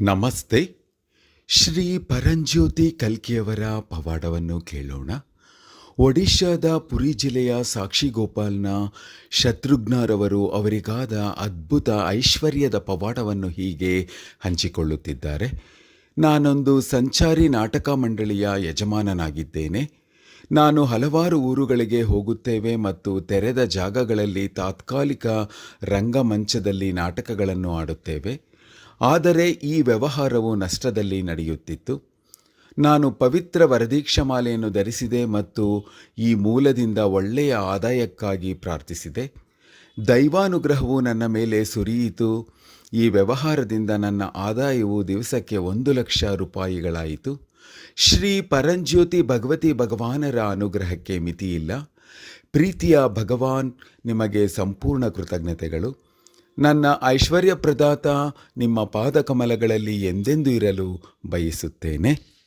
ನಮಸ್ತೆ. ಶ್ರೀ ಪರಂಜ್ಯೋತಿ ಕಲ್ಕಿಯವರ ಪವಾಡವನ್ನು ಕೇಳೋಣ. ಒಡಿಶಾದ ಪುರಿ ಜಿಲ್ಲೆಯ ಸಾಕ್ಷಿಗೋಪಾಲ್ನ ಶತ್ರುಘ್ನರವರು ಅವರಿಗಾದ ಅದ್ಭುತ ಐಶ್ವರ್ಯದ ಪವಾಡವನ್ನು ಹೀಗೆ ಹಂಚಿಕೊಳ್ಳುತ್ತಿದ್ದಾರೆ. ನಾನೊಂದು ಸಂಚಾರಿ ನಾಟಕ ಮಂಡಳಿಯ ಯಜಮಾನನಾಗಿದ್ದೇನೆ. ನಾನು ಹಲವಾರು ಊರುಗಳಿಗೆ ಹೋಗುತ್ತೇವೆ ಮತ್ತು ತೆರೆದ ಜಾಗಗಳಲ್ಲಿ ತಾತ್ಕಾಲಿಕ ರಂಗಮಂಚದಲ್ಲಿ ನಾಟಕಗಳನ್ನು ಆಡುತ್ತೇವೆ. ಆದರೆ ಈ ವ್ಯವಹಾರವು ನಷ್ಟದಲ್ಲಿ ನಡೆಯುತ್ತಿತ್ತು. ನಾನು ಪವಿತ್ರ ವರದೀಕ್ಷಮಾಲೆಯನ್ನು ಧರಿಸಿದೆ ಮತ್ತು ಈ ಮೂಲದಿಂದ ಒಳ್ಳೆಯ ಆದಾಯಕ್ಕಾಗಿ ಪ್ರಾರ್ಥಿಸಿದೆ. ದೈವಾನುಗ್ರಹವು ನನ್ನ ಮೇಲೆ ಸುರಿಯಿತು. ಈ ವ್ಯವಹಾರದಿಂದ ನನ್ನ ಆದಾಯವು ದಿವಸಕ್ಕೆ ಒಂದು ಲಕ್ಷ ರೂಪಾಯಿಗಳಾಯಿತು. ಶ್ರೀ ಪರಂಜ್ಯೋತಿ ಭಗವತಿ ಭಗವಾನರ ಅನುಗ್ರಹಕ್ಕೆ ಮಿತಿಯಿಲ್ಲ. ಪ್ರೀತಿಯ ಭಗವಾನ್, ನಿಮಗೆ ಸಂಪೂರ್ಣ ಕೃತಜ್ಞತೆಗಳು. ನನ್ನ ಐಶ್ವರ್ಯ ಪ್ರದಾತ ನಿಮ್ಮ ಪಾದಕಮಲಗಳಲ್ಲಿ ಎಂದೆಂದೂ ಇರಲು ಬಯಸುತ್ತೇನೆ.